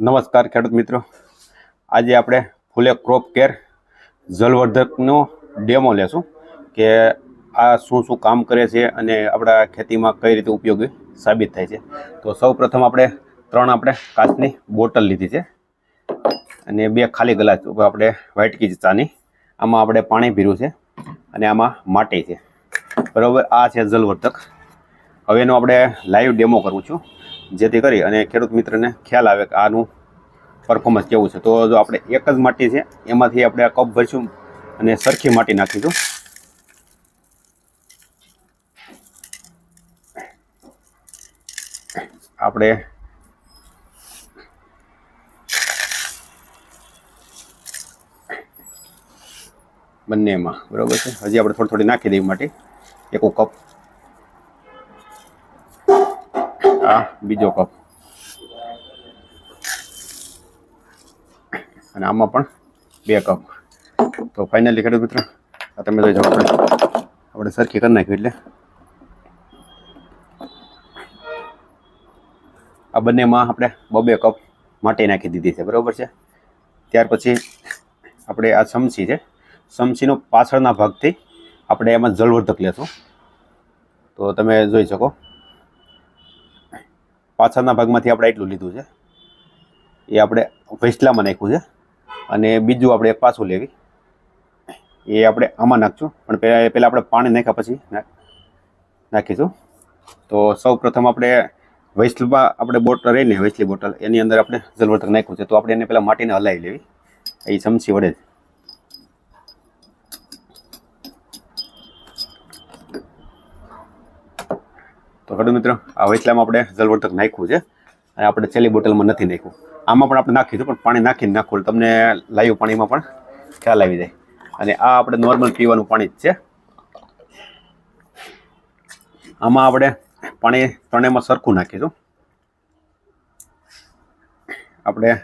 નમસ્કાર ખેડૂત મિત્રો. આજે આપણે ફૂલે ક્રોપ કેર જલવર્ધકનો ડેમો લેશું કે આ શું શું કામ કરે છે અને આપણા ખેતીમાં કઈ રીતે ઉપયોગી સાબિત થાય છે. તો સૌ પ્રથમ આપણે ત્રણ આપણે કાચની બોટલ લીધી છે અને બે ખાલી ગ્લાસ આપણે વ્હાઇટ કી ચાની. આમાં આપણે પાણી ભીરું છે અને આમાં માટી છે. બરાબર, આ છે જલવર્ધક. હવે એનો આપણે લાઈવ ડેમો કરું છું. જેથી કરી અને ખેડૂત મિત્રને ખ્યાલ આવે કે આનું પરફોર્મન્સ કેવું છે. તો જો આપણે એક જ માટી છે, એમાંથી આપણે આ કપ ભરીશું અને સરખી માટી નાખીશું. આપણે બંનેમાં, બરાબર છે? હજી આપણે થોડી થોડી નાખી દઈએ માટી. એકો કપ. આ બીજો કપ અને આમાં પણ બે કપ તો ફાઇનલી ખેડૂત મિત્રો? આ તમે જોઈ જાઓ આપણે સરખી કરી નાખ્યું એટલે. આ બંનેમાં આપણે બબે કપ માટી નાખી દીધી છે, બરાબર છે? ત્યાર પછી આપણે આ ચમચી છે. ચમચીનો પાછળના ભાગથી આપણે એમાં જળવર્ધક લેશું. તો તમે જોઈ શકો. પાછળના ભાગમાંથી આપણે એટલું લીધું છે. એ આપણે વૈસલામાં નાખ્યું છે. અને બીજું આપણે એક પાછું લેવી. એ આપણે આમાં નાખશું. પણ પહેલાં પહેલાં આપણે પાણી નાખ્યા પછી નાખીશું. તો સૌ પ્રથમ આપણે વૈસલમાં આપણે બોટલ રહીને વૈસલી બોટલ, એની અંદર આપણે જલવર્તક નાખ્યું છે. તો આપણે એને પહેલાં માટીને હલાવી લેવી. એ ચમચી વડે જ. તો ખેડૂત મિત્ર, આ વૈસલામાં આપણે જલવર્ધક નાખ્યું છે અને આપણે છેલ્લી બોટલમાં નથી નાખ્યું. આમાં પણ આપણે નાખીશું પણ પાણી નાખીને નાખવું તમને લાઈવ પાણીમાં પણ ખ્યાલ આવી જાય. અને આ આપણે નોર્મલ પીવાનું પાણી જ છે. આમાં આપણે પાણી ત્રણેયમાં સરખું નાખીશું. આપણે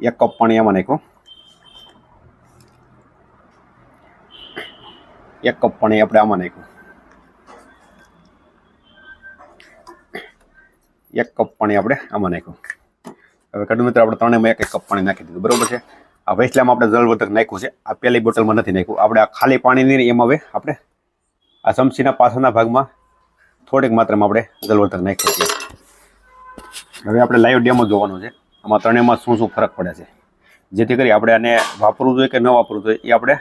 એક કપ પાણી આમાં નાખ્યું. એક કપ પાણી આપણે આમાં નાખ્યું. એક કપ પાણી આપણે આમાં નાખ્યું. હવે કડું મિત્ર આપણે ત્રણેયમાં એક એક કપ પાણી નાખી દીધું, બરોબર છે? આ વૈસલામાં આપણે જળવર્ધક નાખ્યું છે, આ પહેલી બોટલમાં નથી નાખ્યું. આપણે આ ખાલી પાણીની એમાં હવે આપણે આ ચમચીના પાછળના ભાગમાં થોડીક માત્રામાં આપણે જળવર્ધક નાખ્યું છે. હવે આપણે લાઈવ ડેમો જોવાનું છે. આમાં ત્રણેયમાં શું શું ફરક પડે છે? જેથી કરી આપણે આને વાપરવું જોઈએ કે ન વાપરવું જોઈએ, એ આપણે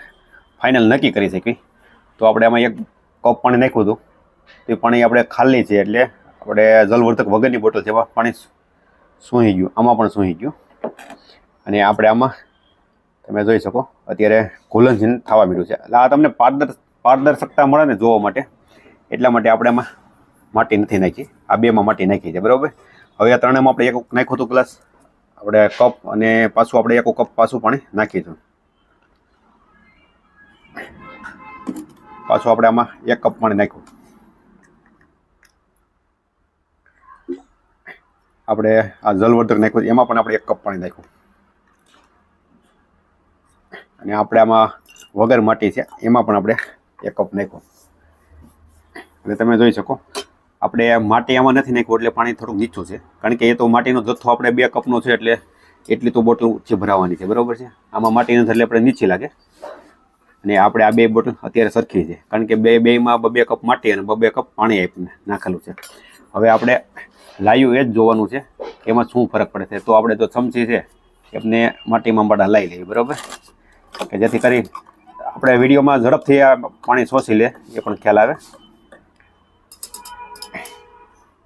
ફાઇનલ નક્કી કરી શકીએ. તો આપણે આમાં એક કપ પાણી નાખ્યું હતું. તે પાણી આપણે ખાલી છે, એટલે આપણે જલવર્ધક વગરની બોટલ છે પાણી સૂહી ગયું, આમાં પણ સૂહી ગયું. અને આપણે આમાં, તમે જોઈ શકો, અત્યારે ઘોલનજીન થવા મળ્યું છે. એટલે આ તમને પારદર, પારદર્શકતા મળે ને જોવા માટે, એટલા માટે આપણે આમાં માટી નથી નાખી. આ બેમાં માટી નાખી છે, બરાબર? હવે આ ત્રણેમાં આપણે એક નાખ્યું હતું ગ્લાસ. આપણે કપ અને પાછું આપણે એક કપ પાછું પાણી નાખીશું પાછું આપણે આમાં એક કપ પાણી નાખ્યું. આપણે આ જલવર્ધક નાખ્યું એમાં પણ આપણે એક કપ પાણી નાખ્યું. અને આપણે આમાં વગર માટી છે, એમાં પણ આપણે એક કપ નાખ્યું. એટલે તમે જોઈ શકો, આપણે માટી આમાં નથી નાખ્યું, એટલે પાણી થોડુંક નીચું છે. કારણ કે એ તો માટીનો જથ્થો આપણે બે કપનો છે, એટલે એટલી તો બોટલ ઊંચી ભરાવાની છે, બરાબર છે? આમાં માટી નથી, એટલે આપણે નીચી લાગે. અને આપણે આ બે બોટલ અત્યારે સરખી છે. કારણ કે બે, બેમાં બબે કપ માટી અને બબે કપ પાણી આપીને નાખેલું છે. હવે આપણે લાઈવ એ જ જોવાનું છે. કે એમાં શું ફરક પડે છે? તો આપણે જો ચમચી છે, એમને માટીમાં બડા લાવી લઈએ, બરાબર? કે જેથી કરી આપણે વિડીયોમાં ઝડપથી આ પાણી શોષી લે, એ પણ ખ્યાલ આવે.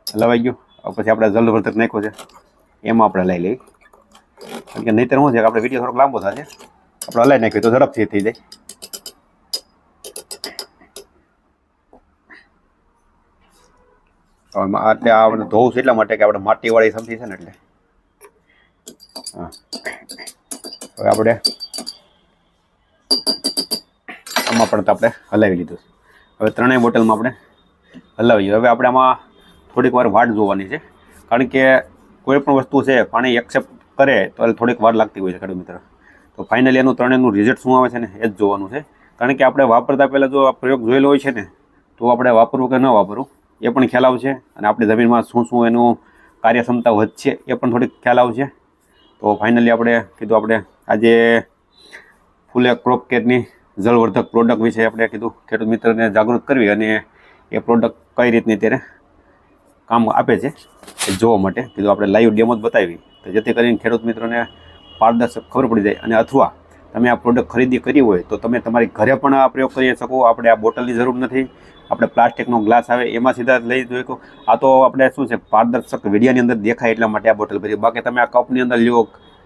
લવાઈ ગયું. હવે પછી આપણે જલવર્ધક નાખ્યો છે. એમાં આપણે લઈ લઈએ. કારણ કે નહીંતર શું છે કે આપણે વીડિયો થોડોક લાંબો થશે. આપણે હલાવી નાખ્યું તો ઝડપથી થઈ જાય તો આમાં એટલે આપણે ધોવું છે એટલા માટે કે આપણે માટીવાળી સમજી છે ને એટલે. હા. હવે આપણે આમાં પણ આપણે હલાવી લીધું. હવે ત્રણેય બોટલમાં આપણે હલાવીએ. હવે આપણે આમાં થોડીક વાર વાટ જોવાની છે. કારણ કે કોઈ પણ વસ્તુ છે, પાણી એક્સેપ્ટ કરે તો થોડીક વાર લાગતી હોય છે ખેડૂત મિત્ર. તો ફાઇનલી એનું ત્રણેયનું રિઝલ્ટ શું આવે છે ને એ જ જોવાનું છે. કારણ કે આપણે વાપરતા પહેલાં જો આ પ્રયોગ જોયેલો હોય છે ને, તો આપણે વાપરવું કે ન વાપરવું? એ પણ ખ્યાલ આવશે અને આપણી જમીનમાં શું શું એનું કાર્યક્ષમતા વધશે એ પણ થોડીક ખ્યાલ આવશે. તો ફાઇનલી આપણે કીધું આપણે આજે ફૂલે ક્રોપ કેરની જળવર્ધક પ્રોડક્ટ વિશે આપણે કીધું. ખેડૂત મિત્રને જાગૃત કરવી અને એ પ્રોડક્ટ કઈ રીતની ત્યારે કામ આપે છે એ જોવા માટે કીધું આપણે લાઈવ ડેમો જ બતાવી. તો જેથી કરીને ખેડૂત મિત્રોને પારદર્શક ખબર પડી જાય અને અથવા તમે આ પ્રોડક્ટ ખરીદી કરી હોય તો તમે તમારી ઘરે પણ આ પ્રયોગ કરી શકો. આપણે આ બોટલની જરૂર નથી. આપણે પ્લાસ્ટિકનો ગ્લાસ આવે એમાં સીધા લઈ શકો. આ તો આપણે શું છે, પારદર્શક વિડીયાની અંદર દેખાય એટલા માટે આ બોટલ ભરી. બાકી તમે આ કપની અંદર લ્યો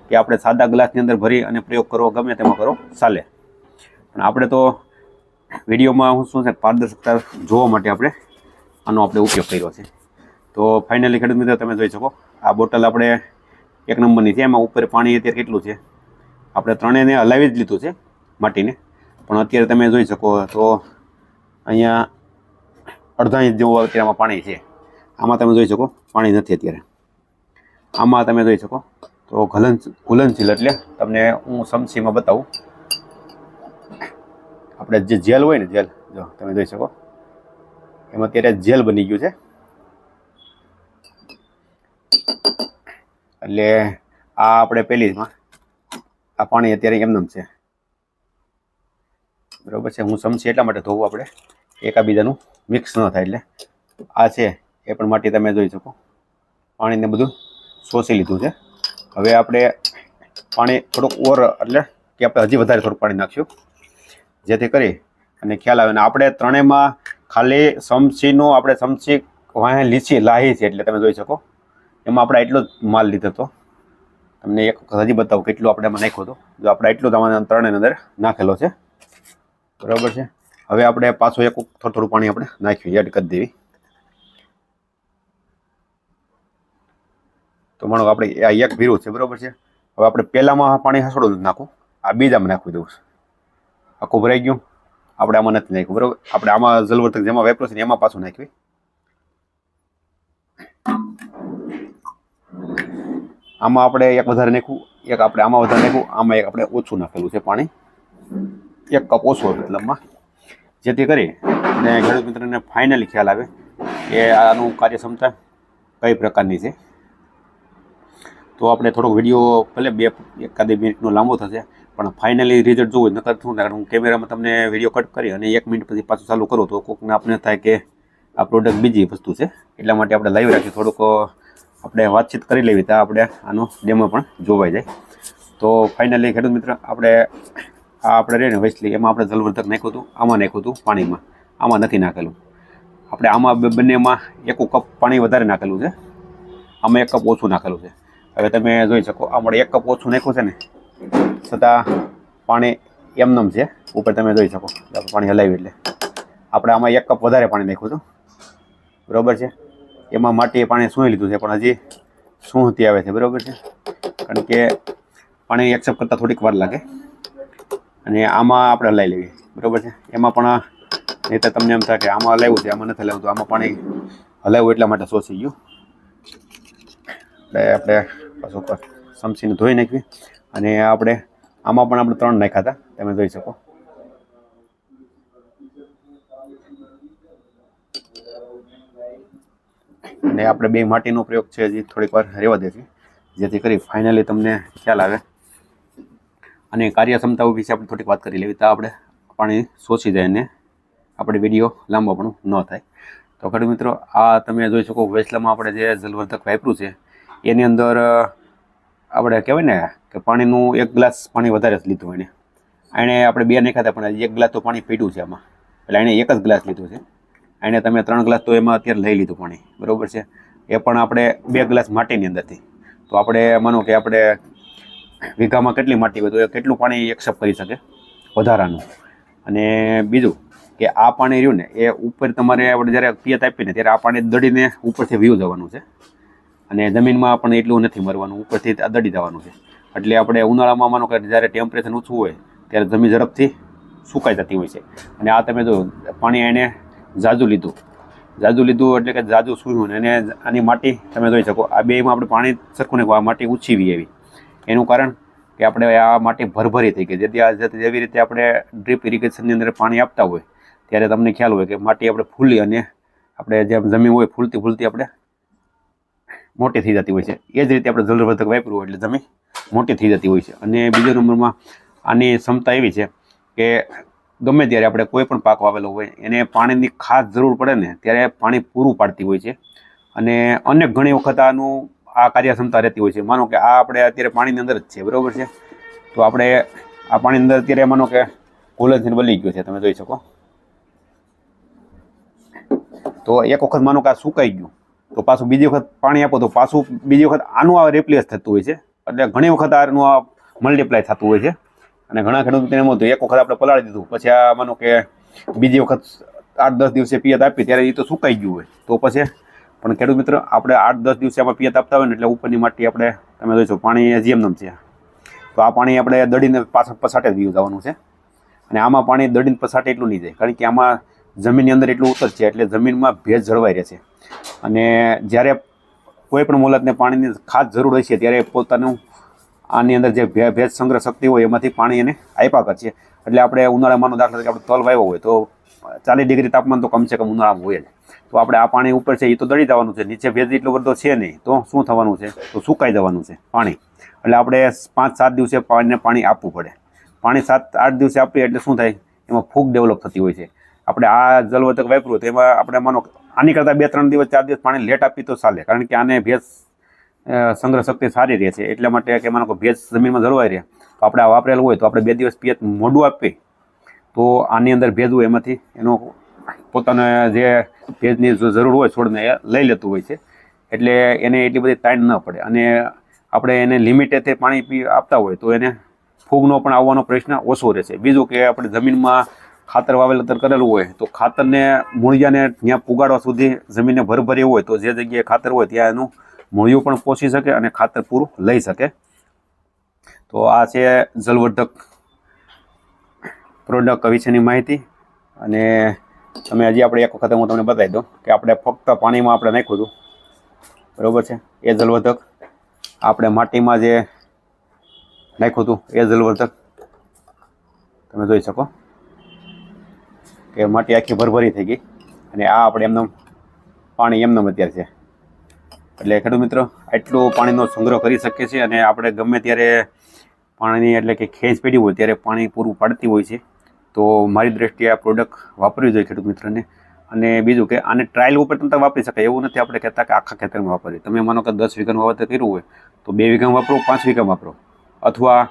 કે આપણે સાદા ગ્લાસની અંદર ભરી અને પ્રયોગ કરવો ગમે તેમાં કરો, ચાલે. પણ આપણે તો વિડીયોમાં હું શું છે, પારદર્શકતા જોવા માટે આપણે આનો આપણે ઉપયોગ કર્યો છે. તો ફાઇનલી ખેડૂત મિત્રો, તમે જોઈ શકો, આ બોટલ આપણે એક નંબરની છે. એમાં ઉપર પાણી અત્યારે કેટલું છે? આપણે ત્રણેયને હલાવી જ લીધું છે માટીને. પણ અત્યારે તમે જોઈ શકો તો અહીંયા અડધા ઇંચ જેવું અત્યારે આમાં પાણી છે. આમાં તમે જોઈ શકો, પાણી નથી અત્યારે. આમાં તમે જોઈ શકો તો ઘલન ઘુલનશીલ એટલે તમને હું સમસીમાં બતાવું. આપણે જે જેલ હોય ને જેલ, જો તમે જોઈ શકો. એમાં અત્યારે જેલ બની ગયું છે. એટલે આ આપણે પહેલીમાં આ પાણી અત્યારે એમનેમ છે. બરાબર છે, હું સમજી એટલા માટે ધોવું આપણે. એકાબીજાનું મિક્સ ન થાય એટલે. આ છે, એ પણ માટી તમે જોઈ શકો. પાણીને બધું શોષી લીધું છે. હવે આપણે પાણી થોડુંક ઓર એટલે કે આપણે હજી વધારે થોડું પાણી નાખ્યું જેથી કરી અને ખ્યાલ આવે. ને આપણે ત્રણેયમાં ખાલી સમસીનું આપણે સમસી વાહે લીસી લાહી છે એટલે તમે જોઈ શકો. એમાં આપણે એટલો જ માલ લીધો હતો. તમને એક વખત હજી બતાવું કેટલું આપણે એમાં નાખ્યો હતો. જો આપણે એટલું તમારે ત્રણેય અંદર નાખેલો છે. બરાબર છે? હવે આપણે પાછું એક થોડું થોડું પાણી આપણે નાખ્યું, એડ કરી દેવી. તો માનો આપણે આ એક ભીરું છે, બરાબર છે? હવે આપણે પહેલામાં પાણી હસોડું નાખું. આ બીજામાં નાખવી દઉં છું. આખું ભરાઈ ગયું. આપણે આમાં નથી નાખ્યું, બરાબર? આપણે આમાં જલવર્તક જેમાં વેપરો છે એમાં પાછું નાખ્યું. આમાં આપણે એક વધારે નાખ્યું એક આપણે આમાં વધારે નાખ્યું આમાં એક આપણે ઓછું નાખેલું છે પાણી. એક કપ ઓછું મતલબમાં જેથી કરી અને ખેડૂત મિત્રને ફાઇનલી ખ્યાલ આવે કે આનું કાર્યક્ષમતા કઈ પ્રકારની છે. તો આપણે થોડોક વીડિયો ભલે બે, એકાદી મિનિટનો લાંબો થશે, પણ ફાઇનલી રિઝલ્ટ જોવું, નકર શું થાય, હું કેમેરામાં તમને વીડિયો કટ કરી અને એક મિનિટ પછી પાછું ચાલુ કરું તો કોકને આપણે થાય કે આ પ્રોડક્ટ બીજી વસ્તુ છે. એટલા માટે આપણે લાઈવ રાખીએ થોડુંક આપણે વાતચીત કરી લેવી તો આપણે આનો ડેમો પણ જોવાઈ જાય. તો ફાઇનલી ખેડૂત મિત્ર, આપણે આ આપણે રહીને વૈસલી, એમાં આપણે જલવર્ધક નાખ્યું હતું, આમાં નાખ્યું હતું પાણીમાં. આમાં નથી નાખેલું. આપણે આમાં બંનેમાં એક કપ પાણી વધારે નાખેલું છે. આમાં એક કપ ઓછું નાખેલું છે. હવે તમે જોઈ શકો, આમાં એક કપ ઓછું નાખ્યું છે ને, છતાં પાણી એમનેમ છે. ઉપર તમે જોઈ શકો, પાણી હલાવ્યું એટલે. આપણે આમાં એક કપ વધારે પાણી નાખ્યું હતું. બરોબર છે? એમાં માટીએ પાણી સૂઈ લીધું છે, પણ હજી સૂંહતી આવે છે, બરોબર છે? કારણ કે પાણી એક્સેપ્ટ કરતાં થોડીક વાર લાગે. અને આમાં આપણે હલાવી લેવી, બરાબર છે? એમાં પણ નહીં તો તમને એમ થાય કે આમાં હલાવ્યું છે, આમાં નથી હલાવ્યું આમાં પાણી હલાવ્યું એટલા માટે શોષી ગયું. એટલે આપણે પાછું ચમચીને ધોઈ નાખવી. અને આપણે આમાં પણ આપણે ત્રણ નાખ્યા હતા, તમે જોઈ શકો. અને આપણે બે માટીનો પ્રયોગ છે હજી થોડીક વાર રહેવા દેશે. જેથી કરી ફાઇનલી તમને ખ્યાલ આવે. અને કાર્યક્ષમતાઓ વિશે આપણે થોડીક વાત કરી લેવી તો આપણે પાણી શોષી જાય ને આપણે વીડિયો લાંબો પણ ન થાય. તો ખેડૂત મિત્રો, આ તમે જોઈ શકો વેસલામાં આપણે જે જલવર્ધક વાપર્યું છે, એની અંદર આપણે કહેવાય ને કે પાણીનું એક ગ્લાસ પાણી વધારે લીધું એને. એણે આપણે બે નાખ્યા હતા, પણ એક ગ્લાસ તો પાણી પીટ્યું છે આમાં. એટલે એણે એક જ ગ્લાસ લીધું છે. એણે તમે ત્રણ ગ્લાસ તો એમાં અત્યારે લઈ લીધું પાણી. બરાબર છે? એ પણ આપણે બે ગ્લાસ માટીની અંદરથી. તો આપણે માનો કે આપણે વીઘામાં કેટલી માટી હોય તો એ કેટલું પાણી એક્સેપ્ટ કરી શકે? વધારાનું. અને બીજું કે આ પાણી રહ્યું ને, એ ઉપર તમારે આપણે જ્યારે પિયત આપીને ત્યારે આ પાણી દડીને ઉપરથી વ્યૂ જવાનું છે. અને જમીનમાં પણ એટલું નથી મરવાનું, ઉપરથી દડી જવાનું છે. એટલે આપણે ઉનાળામાં માનો કે જ્યારે ટેમ્પરેચર ઓછું હોય, ત્યારે જમીન ઝડપથી સુકાઈ જતી હોય છે. અને આ તમે જો પાણી એને જાજુ લીધું. જાજુ લીધું એટલે કે જાજુ સૂયું ને એને આની માટી તમે જોઈ શકો, આ બેમાં આપણે પાણી સરખું નાખ્યું, આ માટી ઉછીવી એવી. એનું કારણ કે આપણે આ માટી ભરભરી થઈ ગઈ. જેથી આ જેવી રીતે આપણે ડ્રીપ ઇરિગેશનની અંદર પાણી આપતા હોય, ત્યારે તમને ખ્યાલ હોય કે માટી આપણે ફૂલી અને આપણે જેમ જમીન હોય ફૂલતી ફૂલતી આપણે મોટી થઈ જતી હોય છે. એ જ રીતે આપણે જલવર્ધક વાપરવું એટલે જમીન મોટી થઈ જતી હોય છે. અને બીજો નંબરમાં આની ક્ષમતા એવી છે કે ગમે ત્યારે આપણે કોઈ પણ પાક વાવેલો હોય, એને પાણીની ખાસ જરૂર પડે ને, ત્યારે પાણી પૂરું પાડતી હોય છે. અને અનેક ઘણી વખત આનું આ કાર્યક્ષમતા રહેતી હોય છે. માનો કે આ આપણે અત્યારે પાણીની અંદર જ છે, બરાબર છે? તો આપણે આ પાણી અંદર અત્યારે માનો કે કોલેજથી બળી ગયો છે, તમે જોઈ શકો. તો એક વખત માનો કે આ સુકાઈ ગયું, તો પાછું બીજી વખત પાણી આપો, તો પાછું બીજી વખત આનું આ રિપ્લેસ થતું હોય છે. એટલે ઘણી વખત આનું આ મલ્ટીપ્લાય થતું હોય છે. અને ઘણા ખેડૂતો એમ હતું, એક વખત આપણે પલાળી દીધું, પછી આ માનો કે બીજી વખત આઠ દસ દિવસે પિયત આપી, ત્યારે એ તો સુકાઈ ગયું હોય. તો પછી, પણ ખેડૂત મિત્ર, આપણે આઠ દસ દિવસે આમાં પિયત આપતા હોય ને એટલે ઉપરની માટી આપણે, તમે જોઈશો પાણી હજી એમ છે. તો આ પાણી આપણે દડીને પાછળ પસાટે જ જવાનું છે. અને આમાં પાણી દડીને પસાટે એટલું નહીં જાય, કારણ કે આમાં જમીનની અંદર એટલું ઉતર છે, એટલે જમીનમાં ભેજ જળવાઈ રહે છે. અને જ્યારે કોઈ પણ મોલતને પાણીની ખાસ જરૂર હોય છે, ત્યારે પોતાનું આની અંદર જે ભેજ સંગ્રહ શક્તિ હોય એમાંથી પાણી એને આપ્યા કરીએ એટલે આપણે ઉનાળામાંનો દાખલા તરીકે આપણે તલ વાવ્યો હોય તો ચાલીસ ડિગ્રી તાપમાન તો કમસે કમ ઉનાળામાં હોય જ. તો આપણે આ પાણી ઉપર છે એ તો દળી જવાનું છે. નીચે ભેજ એટલો બધો છે નહીં, તો શું થવાનું છે? તો સુકાઈ જવાનું છે પાણી. એટલે આપણે પાંચ, સાત દિવસે પાણીને પાણી આપવું પડે. પાણી સાત, આઠ દિવસે આપીએ એટલે શું થાય? એમાં ફૂગ ડેવલપ થતી હોય છે. આપણે આ જલવતક વાપર્યું તો એમાં આપણે માનો આની કરતાં બે, ત્રણ દિવસ, ચાર દિવસ પાણી લેટ આપી તો ચાલે. કારણ કે આને ભેજ સંગ્રહ શક્તિ સારી રહે છે. એટલે માટે કે માનો કે ભેજ જમીનમાં જળવાઈ રહે. તો આપણે આ વાપરેલું હોય તો આપણે બે દિવસ પિયત મોડું આપીએ. તો આની અંદર ભેજ હોય એમાંથી એનો પોતાને જે ભેજની જરૂર હોય છોડને એ લઈ લેતું હોય છે. એટલે એને એટલી બધી તાણ ન પડે. અને આપણે એને લિમિટેડ પાણી પી આપતા હોય તો એને ફૂગનો પણ આવવાનો પ્રશ્ન ઓછો રહેશે. બીજું કે આપણે જમીનમાં ખાતર વાવેતર કરેલું હોય તો ખાતરને મૂળિયાને ત્યાં પુગાડવા સુધી જમીનને ભરભરી હોય તો જે જગ્યાએ ખાતર હોય ત્યાં એનું મૂળિયું પણ પોષી શકે અને ખાતર પૂરું લઈ શકે. તો આ છે જલવર્ધક પ્રોડક્ટ વિશેની માહિતી. અને તમે હજી આપણે એક વખત હું તમને બતાવી દઉં કે આપણે ફક્ત પાણીમાં આપણે નાખ્યું હતું. બરાબર છે? એ જલવર્ધક આપણે માટીમાં જે નાખ્યું હતું, એ જલવર્ધક તમે જોઈ શકો કે માટી આખી ભરભરી થઈ ગઈ. અને આ આપણે એમનું પાણી એમનેમ અત્યારે છે. એટલે ખેડૂત મિત્રો, આટલો પાણીનો સંગ્રહ કરી શકીએ છીએ અને આપણે ગમે ત્યારે પાણીની એટલે કે ખેંચ પેઢી હોય ત્યારે પાણી પૂરું પાડતી હોય છે. તો મારી દ્રષ્ટિએ આ પ્રોડક્ટ વાપરવી જોઈએ ખેડૂત મિત્રને. અને બીજું કે આને ટ્રાયલ ઉપર તમે વાપરી શકાય, એવું નથી આપણે કહેતા કે આખા ખેતરમાં વાપરીએ. તમે માનો કે દસ વીઘાનું વાવતર કર્યું હોય, તો બે વીઘામાં વાપરો, પાંચ વીઘા વાપરો. અથવા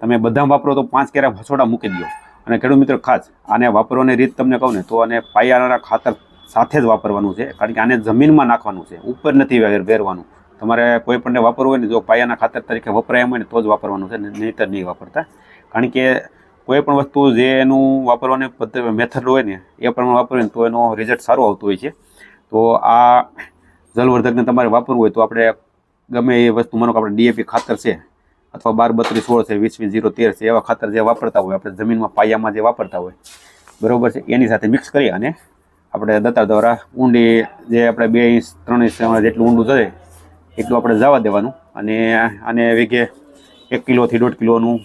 તમે બધા વાપરો તો પાંચ કેરા ફસોડા મૂકી દો. અને ખેડૂત મિત્રો ખાસ આને વાપરવાની રીત તમને કહું ને, તો આને પાયાના ખાતર સાથે જ વાપરવાનું છે, કારણ કે આને જમીનમાં નાખવાનું છે, ઉપર નથી વેર- વેરવાનું. તમારે કોઈ પણને વાપરવું હોય ને, જો પાયાના ખાતર તરીકે વપરાય એમ હોય ને, તો જ વાપરવાનું છે નહીંતર નહીં વાપરતા. કારણ કે કોઈ પણ વસ્તુ જે એનું વાપરવાની પદ્ધતિ મેથડ હોય ને, એ પ્રમાણે વાપરીએ ને, તો એનો રિઝલ્ટ સારું આવતું હોય છે. તો આ જલવર્ધકને તમારે વાપરવું હોય તો આપણે ગમે એ વસ્તુ, માનો કે આપણે ડીએપી ખાતર છે, અથવા બાર બત્રીસ સોળ છે, વીસ વીસ જીરો તેર છે, એવા ખાતર જે વાપરતા હોય, આપણે જમીનમાં પાયામાં જે વાપરતા હોય, બરોબર છે, એની સાથે મિક્સ કરી અને આપણે દત્તા દ્વારા ઊંડી જે આપણે બે ઇંચ, ત્રણ ઇંચ જેટલું ઊંડું થશે, એટલું આપણે જવા દેવાનું. અને આને વીઘે એક કિલોથી દોઢ કિલોનું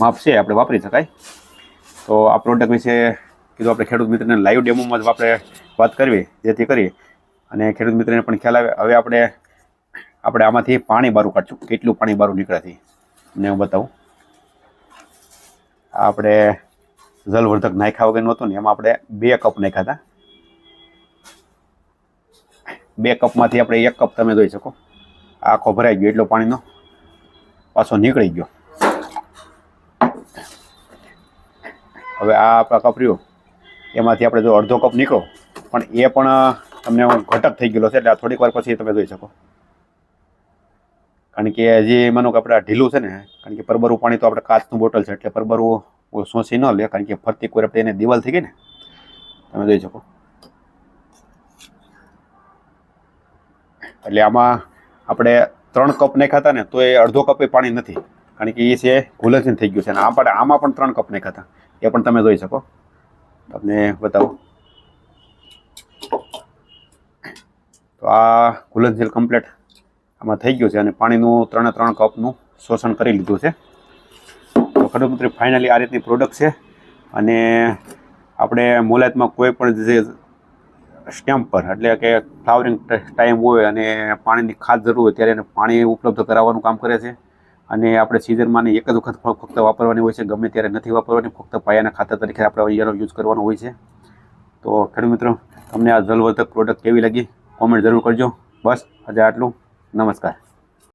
માપ છે, આપણે વાપરી શકાય. તો આ પ્રોડક્ટ વિશે કીધું આપણે ખેડૂત મિત્રને લાઈવ ડેમોમાં જ આપણે વાત કરવી, જેથી કરી. અને ખેડૂત મિત્રને પણ ખ્યાલ આવે, હવે આપણે આપણે આમાંથી પાણી બારું કાઢશું. કેટલું પાણી બારું નીકળે છે ને હું બતાવું. આપણે જલવર્ધક નાખ્યા વગરનું હતું ને, એમાં આપણે બે કપ નાખ્યા હતા. બે કપમાંથી આપણે એક કપ તમે ધોઈ શકો. આખો ભરાઈ ગયો એટલો પાણીનો. પાછો નીકળી ગયો. હવે આ આપણા કપ એમાંથી આપણે જો અડધો કપ નીકળો, પણ એ પણ તમને ઘટક થઈ ગયેલો છે એટલે આ થોડીક વાર પછી તમે જોઈ શકો. કારણ કે હજી માનો કે આપણે ઢીલું છે ને, કારણ કે પરબરું પાણી તો આપણે કાચનું બોટલ છે, એટલે પરબરું શોષી ન લે, કારણ કે ફરતી કોઈ આપણે એને દિવાલ થઈ ગઈ ને, તમે જોઈ શકો. એટલે આમાં આપણે ત્રણ કપ નાખ્યા હતા ને, તો એ અડધો કપ એ પાણી નથી. કારણ કે એ છે ઘુલનશીલ થઈ ગયું છે. અને આ પણ, આમાં પણ ત્રણ કપ નાખ્યા હતા. એ પણ તમે જોઈ શકો. તમને બતાવો. તો આ ઘુલનશીલ કમ્પ્લીટ આમાં થઈ ગયું છે અને પાણીનું ત્રણે ત્રણ કપનું શોષણ કરી લીધું છે. તો ખેડૂત ફાઇનલી આ રીતની પ્રોડક્ટ છે. અને આપણે મોલાયતમાં કોઈ પણ જે સ્ટેમ્પ પર. એટલે કે ફ્લાવરિંગ ટાઈમ હોય અને પાણીની ખાસ જરૂર હોય ત્યારે એને પાણી ઉપલબ્ધ કરાવવાનું કામ કરે છે. અને આપણે સિઝનમાં એક જ વખત ફક્ત વાપરવાની હોય છે, ગમે ત્યારે નથી વાપરવાની, ફક્ત પાયાના ખાતર તરીકે આપણે અહીંયાનો યુઝ કરવાનો હોય છે. તો ખેડૂત મિત્રો, તમને આ જલવર્ધક પ્રોડક્ટ કેવી લાગી? કોમેન્ટ જરૂર કરજો. બસ, આજે આટલું. નમસ્કાર.